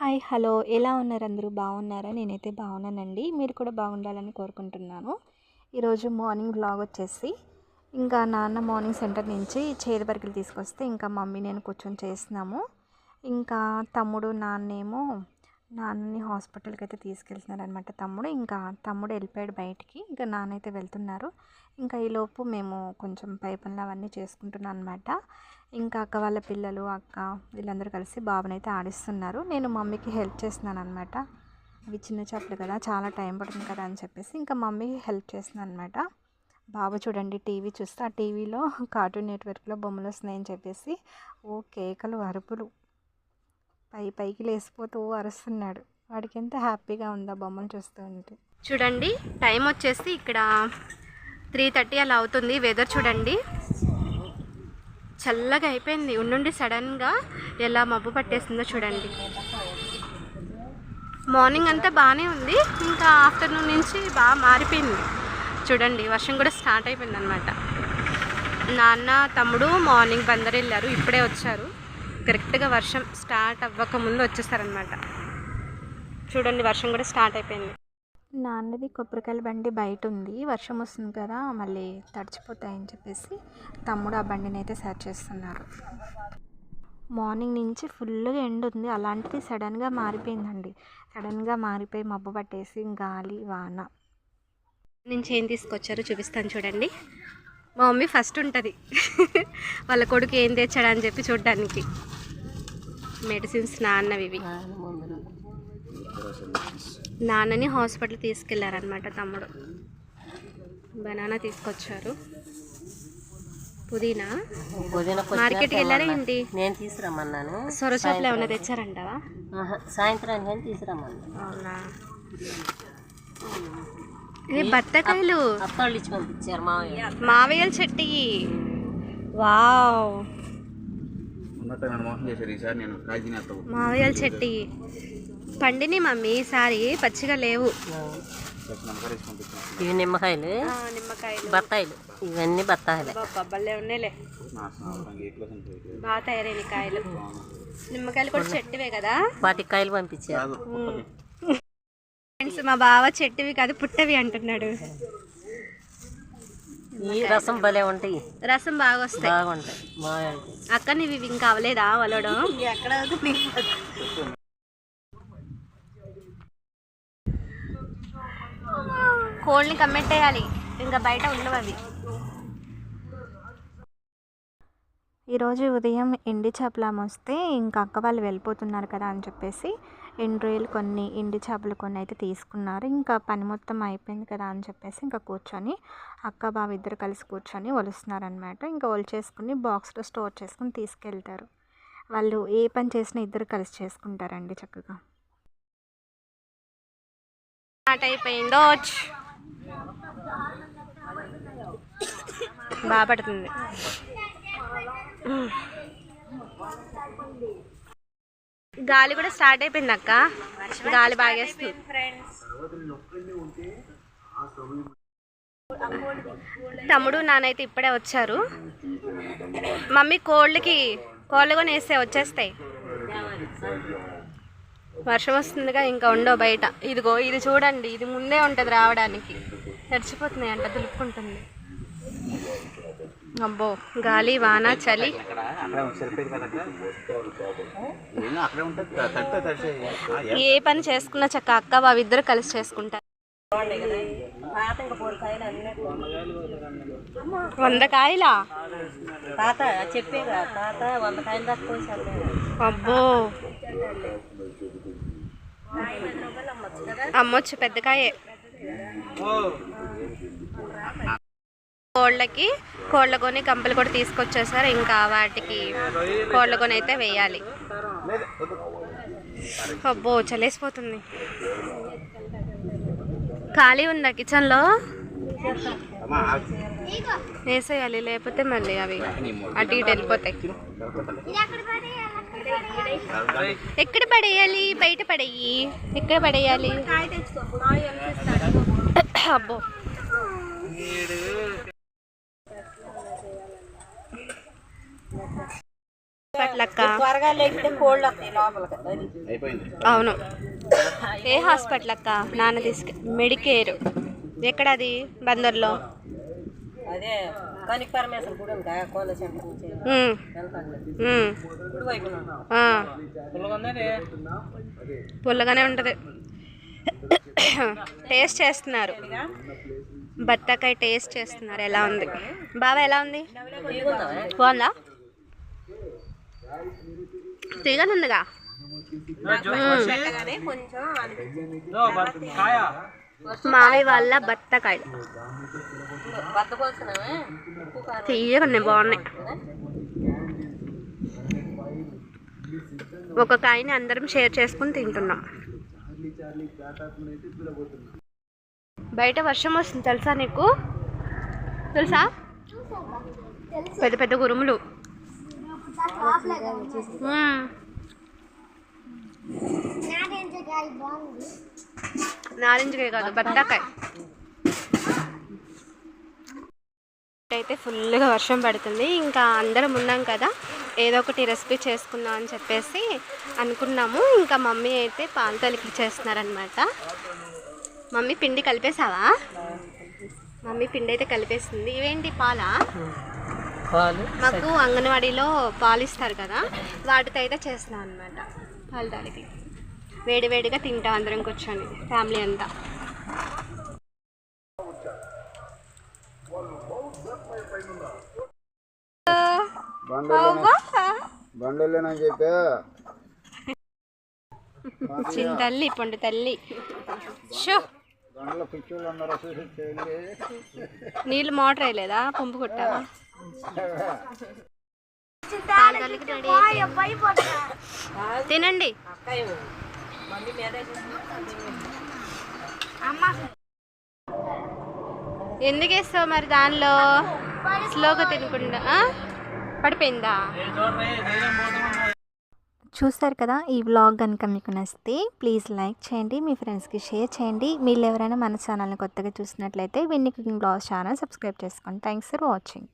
Hi hello. ఎలా ఉన్నారు? అందరూ బాగున్నారా? నేనైతే బాగున్నానండి. మీరు కూడా బాగుండాలని కోరుకుంటున్నాను. ఈరోజు మార్నింగ్ బ్లాగ్ వచ్చేసి ఇంకా నాన్న మార్నింగ్ సెంటర్ నుంచి చేదు తీసుకొస్తే ఇంకా మమ్మీ నేను కూర్చొని చేస్తున్నాము. ఇంకా తమ్ముడు నాన్నేమో నాన్నని హాస్పిటల్కి అయితే తీసుకెళ్తున్నారనమాట తమ్ముడు. ఇంకా తమ్ముడు వెళ్ళిపోయాడు బయటికి. ఇంకా నాన్నైతే వెళ్తున్నారు. ఇంకా ఈలోపు మేము కొంచెం పై పనులు అవన్నీ చేసుకుంటున్నాం అనమాట ఇంకా అక్క వాళ్ళ పిల్లలు అక్క వీళ్ళందరూ కలిసి బాబునైతే ఆడిస్తున్నారు. నేను మమ్మీకి హెల్ప్ చేస్తున్నాను అనమాట అవి చిన్న చేపలు కదా చాలా టైం పడుతుంది కదా అని చెప్పేసి ఇంకా మమ్మీకి హెల్ప్ చేస్తున్నాను అనమాట బాబు చూడండి టీవీ చూస్తే ఆ టీవీలో కార్టూన్ నెట్వర్క్లో బొమ్మలు వస్తున్నాయని చెప్పేసి ఓ కేకలు అరుపులు పై పైకి లేసిపోతూ అరుస్తున్నాడు. వాడికి ఎంత హ్యాపీగా ఉందా బొమ్మలు చూస్తూ ఉంటే. చూడండి టైం వచ్చేసి ఇక్కడ త్రీ థర్టీ అలా అవుతుంది. వెదర్ చూడండి. చల్లగా అయిపోయింది. ఉండుండి సడన్గా ఎలా మబ్బు పట్టేసిందో చూడండి. మార్నింగ్ అంతా బాగానే ఉంది. ఇంకా ఆఫ్టర్నూన్ నుంచి బాగా మారిపోయింది. చూడండి వర్షం కూడా స్టార్ట్ అయిపోయింది అనమాట నాన్న తమ్ముడు మార్నింగ్ బందరు వెళ్ళారు. ఇప్పుడే వచ్చారు. కరెక్ట్గా వర్షం స్టార్ట్ అవ్వక ముందు వచ్చేస్తారనమాట చూడండి వర్షం కూడా స్టార్ట్ అయిపోయింది. నాన్నది కొబ్బరికాయల బండి బయట ఉంది వర్షం వస్తుంది కదా మళ్ళీ తడిచిపోతాయని చెప్పేసి తమ్ముడు ఆ బండిని అయితే సెర్చ్ చేస్తున్నారు. మార్నింగ్ నుంచి ఫుల్గా ఎండ్ ఉంది. అలాంటిది సడన్గా మారిపోయిందండి. సడన్గా మారిపోయి మబ్బు పట్టేసి గాలి వాన. నుంచి ఏం తీసుకొచ్చారో చూపిస్తాను చూడండి. మా మమ్మీ ఫస్ట్ ఉంటుంది. వాళ్ళ కొడుకు ఏం తెచ్చాడని చెప్పి చూడడానికి. మెడిసిన్స్ నాన్నవి ఇవి. నాన్నని హాస్పిటల్ తీసుకెళ్ళారనమాట తమ్ముడు. బనానా తీసుకొచ్చారు. పుదీనా. మార్కెట్కి వెళ్ళారా ఏంటి? నేను తీసుకురమ్మన్నాను. ఏమైనా తెచ్చారంటావా? సాయంత్రానికి నేను తీసుకురమ్మన్నాను. అవునా? బత్తకాయలు. అత్తాళ్ళు ఇచ్చి పంపించారు మావయ్య. మావయ్యల చెట్టి వావ్. మావయ్యల చెట్టి పండిని మమ్మీ ఈసారి పచ్చిగా లేవు. ఇవి నిమ్మకాయలు నిమ్మకాయలు. బత్తాయిలు. ఇవన్నీ బత్తాయిలే. బొబ్బల్లే ఉన్నాయిలే. బాగా తయారైన కాయలు. నిమ్మకాయలు కూడా చెట్టువే కదా? వాటికి కాయలు పంపించారు. మా బావ చెట్టువి కాదు పుట్టవి అంటున్నాడు. ఈ రసం భలే ఉంటాయి. రసం బాగా వస్తాయి బాగుంటాయి అక్క నీవి ఇంకా అవలేదా వలడం? కోళ్ళని కమ్మెట్టేయాలి ఇంకా బయట ఉండవు అవి. ఈరోజు ఉదయం ఎండి చేపలం వస్తే ఇంకా అక్క వాళ్ళు వెళ్ళిపోతున్నారు కదా అని చెప్పేసి ఎండు రొయ్యలు కొన్ని ఎండి చేపలు కొన్ని అయితే తీసుకున్నారు. ఇంకా పని మొత్తం అయిపోయింది కదా అని చెప్పేసి ఇంకా కూర్చొని అక్క బావ ఇద్దరు కలిసి కూర్చొని ఒలుస్తున్నారనమాట ఇంకా ఒలిచేసుకుని బాక్స్లో స్టోర్ చేసుకుని తీసుకెళ్తారు. వాళ్ళు ఏ పని చేసినా ఇద్దరు కలిసి చేసుకుంటారండి చక్కగా. స్టార్ట్ అయిపోయిందో? బాగా పడుతుంది. గాలి కూడా స్టార్ట్ అయిపోయింది అక్క. గాలి బాగేస్తుంది తమ్ముడు నానైతే ఇప్పుడే వచ్చారు. మమ్మీ కోళ్ళకి కోళ్ళు కొని వేస్తే వచ్చేస్తాయి. వర్షం వస్తుందిగా ఇంకా ఉండవు బయట. ఇదిగో ఇది చూడండి ఇది ముందే ఉంటుంది రావడానికి. తడిచిపోతున్నాయి అంట దులుపుకుంటుంది. అబ్బో గాలి వాన చలి. ఏ- పని చేసుకున్నా చక్క అక్క బావి ఇద్దరు కలిసి చేసుకుంటారు. వంద కాయలా? తాత చెప్పేగా తాత వంద కాయలు దాకా అబ్బో. అమ్మొచ్చు పెద్ద కాయే. కోళ్ళకి కోళ్ళ కొని కంపలు కూడా తీసుకొచ్చేసారు. ఇంకా వాటికి కోళ్ళ కొని అయితే వేయాలి. అబ్బో చలేసిపోతుంది. ఖాళీ ఉందా కిచెన్లో? వేసేయాలి లేకపోతే మళ్ళీ అవి అటు ఇటు వెళ్ళిపోతాయి. ఎక్కడ పడేయాలి? బయట పడేయి. ఎక్కడ పడేయాలి? అబ్బో. అక్క త్వరగా లేకపోతే కోళ్ళు వస్తాయి లోపలికి. అవును. ఏ హాస్పిటల్ అక్క నాన్న తీసుకు మెడికేర్. ఎక్కడ అది? బందర్లో. అదే కనిక పరమేశ్వర గుడి ఉందా? కోళ్ళ సెంటర్ నుంచి గుడి. పుల్లగానే ఉంటుంది. టేస్ట్ చేస్తున్నారు. బత్తాకాయ టేస్ట్ చేస్తున్నారు. ఎలా ఉంది? బాబా ఎలా ఉంది? బాగుందా? తీగని ఉందిగా మావి వాళ్ళ బత్తాకాయలు. ఉన్నాయి బాగున్నాయి. ఒక కాయని అందరం షేర్ చేసుకుని తింటున్నాం. బయట వర్షం వస్తుంది తెలుసా నీకు? తెలుసా? పెద్ద పెద్ద గురుములు. నారింజకాయ కాదు బత్తాకాయ అయితే ఫుల్గా వర్షం పడుతుంది. ఇంకా అందరం ఉన్నాం కదా ఏదో ఒకటి రెసిపీ చేసుకుందాం అని చెప్పేసి అనుకున్నాము. ఇంకా మమ్మీ అయితే పాలు తలికి చేస్తున్నారనమాట మమ్మీ పిండి కలిపేసావా మమ్మీ పిండి అయితే కలిపేస్తుంది ఇవేంటి పాలా? మాకు అంగన్వాడీలో పాలు ఇస్తారు కదా వాటితో అయితే చేస్తున్నాం అనమాట పాలు తాలికి వేడి వేడిగా తింటాం అందరం కూర్చొని ఫ్యామిలీ అంతా. బండలేనని చెప్పా? చిన్న తల్లి పొండు తల్లి. షో. బండలో పిచ్చోళ్ళు అందరూ చూసి చేయండి నీళ్ళు మోటార్ వేయలేదా? పంపు కొట్టావా. తినండి. అక్కయ్య మమ్మీ మీదే ఎందుకు వేస్తావు మరి దానిలో? స్లోగా తినకుండా? పడిపోయిందా? చూస్తారు కదా ఈ వ్లాగ్ కనుక మీకు నచ్చితే ప్లీజ్ లైక్ చేయండి మీ ఫ్రెండ్స్కి షేర్ చేయండి. మీరు ఎవరైనా మన ఛానల్ని కొత్తగా చూసినట్లయితే Vinni cooking blog channel subscribe చేసుకోండి. Thanks for watching.